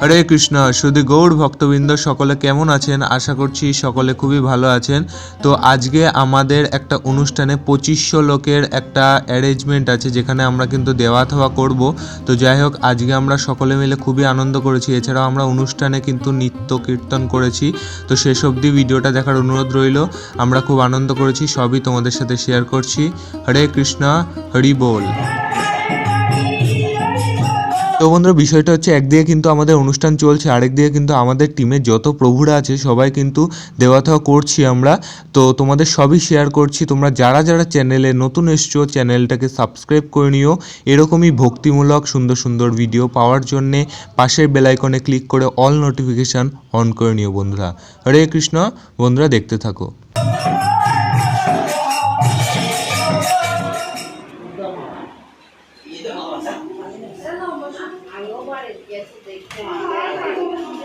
হরে কৃষ্ণ শুধু গৌড় ভক্তবৃন্দ, সকলে কেমন আছেন? আশা করছি সকলে খুবই ভালো আছেন। তো আজকে আমাদের একটা অনুষ্ঠানে পঁচিশশো লোকের একটা অ্যারেঞ্জমেন্ট আছে, যেখানে আমরা কিন্তু দেওয়া থাওয়া করব। তো যাই হোক, আজকে আমরা সকলে মিলে খুবই আনন্দ করেছি। এছাড়াও আমরা অনুষ্ঠানে কিন্তু নৃত্য কীর্তন করেছি। তো শেষ অবধি ভিডিওটা দেখার অনুরোধ রইল। আমরা খুব আনন্দ করেছি, সবই তোমাদের সাথে শেয়ার করছি। হরে কৃষ্ণ, হরি বল। তো বন্ধুরা, বিষয়টা হচ্ছে একদিকে কিন্তু আমাদের অনুষ্ঠান চলছে, আরেকদিকে কিন্তু আমাদের টিমে যত প্রভুরা আছে সবাই কিন্তু দেওয়া থাওয়া করছি আমরা। তো তোমাদের সবই শেয়ার করছি। তোমরা যারা যারা চ্যানেলে নতুন এসছো চ্যানেলটাকে সাবস্ক্রাইব করে নিও। এরকমই ভক্তিমূলক, সুন্দর সুন্দর ভিডিও পাওয়ার জন্যে পাশের বেলাইকনে ক্লিক করে অল নোটিফিকেশান অন করে নিও বন্ধুরা। হরে কৃষ্ণ, বন্ধুরা দেখতে থাকো।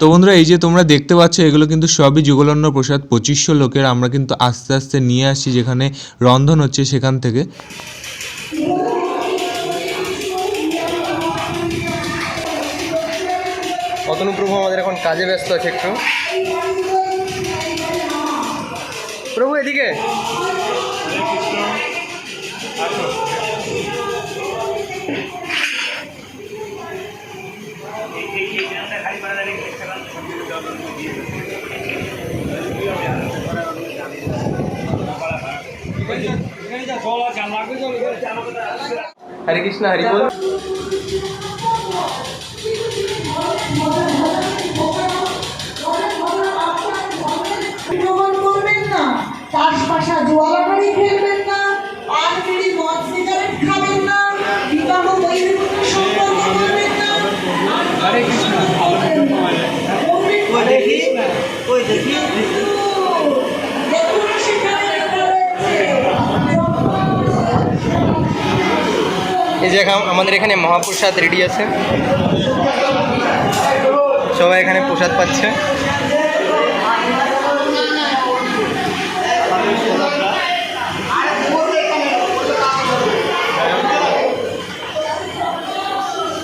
তো বন্ধুরা, এই যে তোমরা দেখতে পাচ্ছ, এগুলো কিন্তু সবই যুগলন্ন প্রসাদ। পঁচিশশো লোকের আমরা কিন্তু আস্তে আস্তে নিয়ে আসছি যেখানে রন্ধন হচ্ছে সেখান থেকে। অতনু প্রভু আমাদের এখন কাজে ব্যস্ত আছে একটু। প্রভু, এদিকে। হরে কৃষ্ণ হরি এই যে আমাদের এখানে মহাপ্রসাদ রেডি আছে। সবাই এখানে প্রসাদ পাচ্ছে।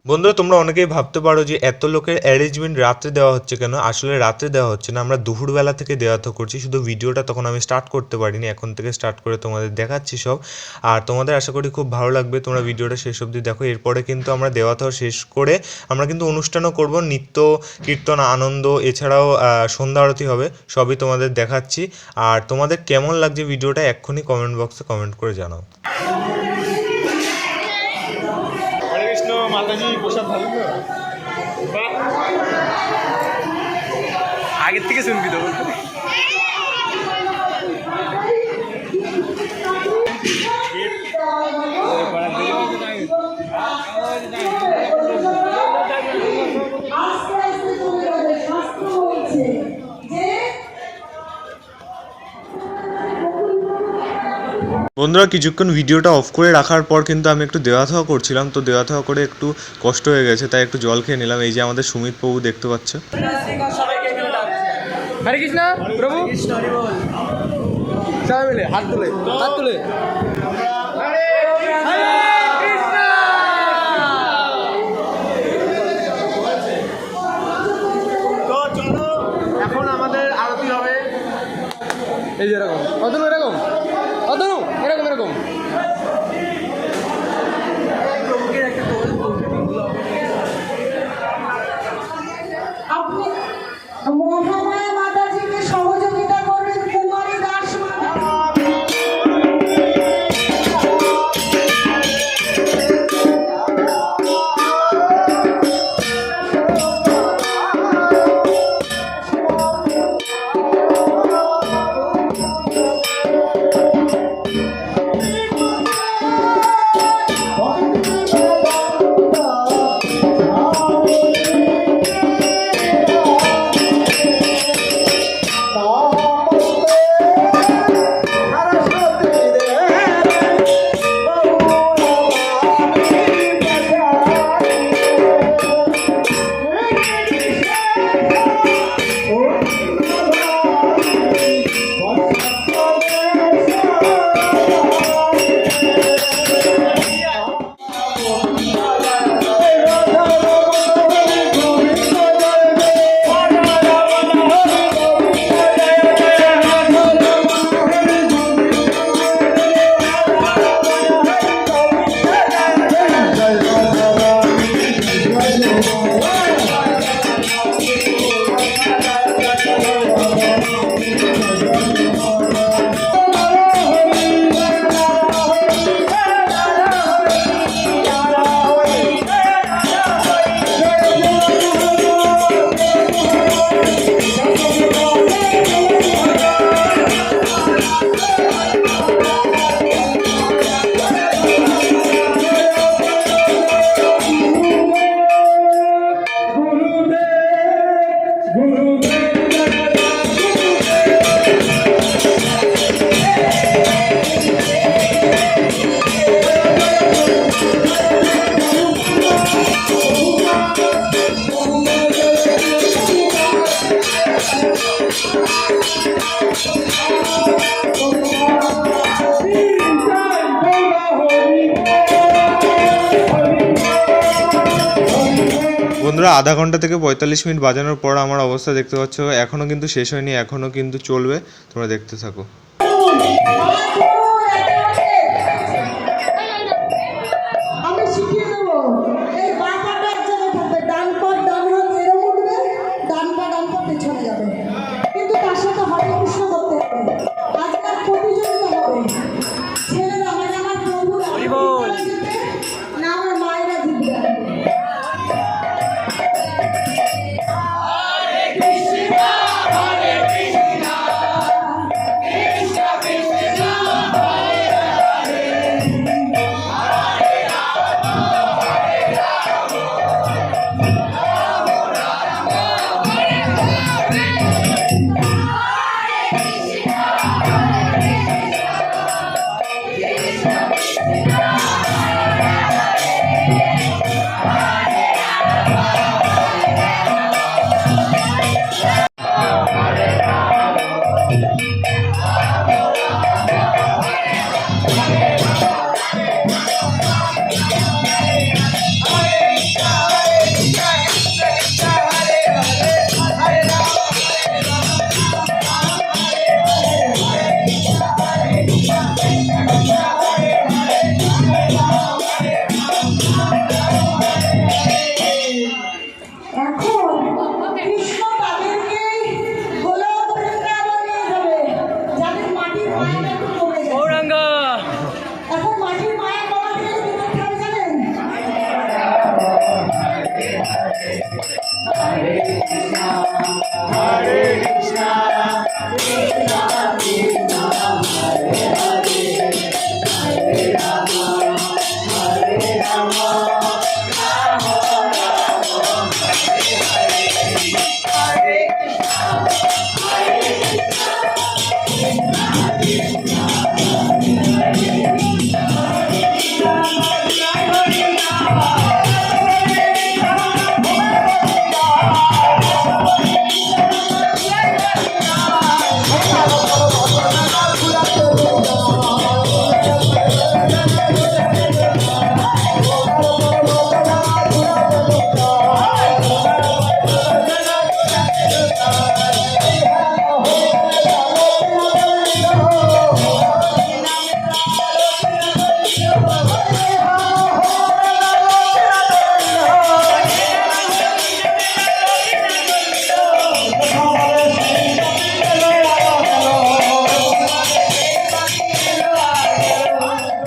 বন্ধুরা, তোমরা অনেকেই ভাবতে পারো যে এত লোকের অ্যারেঞ্জমেন্ট রাত্রে দেওয়া হচ্ছে কেন? আসলে রাত্রে দেওয়া হচ্ছে না। আমরা দুপুরবেলা থেকে দেওয়া তো করছি। শুধু ভিডিওটা তখন আমি স্টার্ট করতে পারিনি। এখন থেকে স্টার্ট করে তোমাদের দেখাচ্ছি সব। আর তোমাদের আশা করি খুব ভালো লাগবে। তোমরা ভিডিওটা শেষ অবধি দেখো। এরপরে কিন্তু আমরা দেওয়া থাওয়া শেষ করে আমরা কিন্তু অনুষ্ঠানও করব। নৃত্য, কীর্তন, আনন্দ, এছাড়াও সন্ধ্যা আরতি হবে। সবই তোমাদের দেখাচ্ছি। আর তোমাদের কেমন লাগছে ভিডিওটা এক্ষুনি কমেন্ট বক্সে কমেন্ট করে জানাও। আগের থেকে শুনবি তো বন্ধুরা, কিছুক্ষণ ভিডিওটা অফ করে রাখার পর কিন্তু আমি একটু দেওয়া থাওয়া করছিলাম, তো দেওয়া থাওয়া করে একটু কষ্ট হয়ে গেছে, তাই একটু জল খেয়ে নিলাম। এই যে আমাদের সুমিত প্রভু দেখতে পাচ্ছ। হরে কৃষ্ণ প্রভু। সবাই মিলে হাত তুলে হাত তুলে। তো চলো এখন আমাদের আরতি হবে। এই যে এরকম। কত এরকম? বন্ধুরা, আধা ঘণ্টা থেকে পঁয়তাল্লিশ মিনিট বাজানোর পর আমার অবস্থা দেখতে পাচ্ছ, এখনও কিন্তু শেষ হয়নি, এখনও কিন্তু চলবে, তোমরা দেখতে থাকো।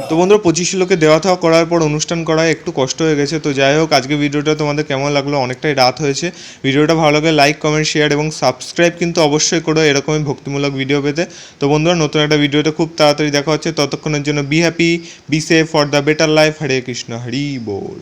তো বন্ধুরা পঁচিশ লোকে দেওয়া থাওয়া করার পর অনুষ্ঠান করা একটু কষ্ট হয়ে গেছে। তো যাই হোক, আজকে ভিডিওটা তোমাদের কেমন লাগল? অনেকটাই রাত হয়েছে। ভিডিওটা ভালো লাগে লাইক কমেন্ট শেয়ার এবং সাবস্ক্রাইব কিন্তু অবশ্যই করো এরকমই ভক্তিমূলক ভিডিও পেতে। তো বন্ধুরা, নতুন একটা ভিডিওতে খুব তাড়াতাড়ি দেখা হচ্ছে। ততক্ষণের জন্য be happy be safe for the better life Hare Krishna, Hari ball.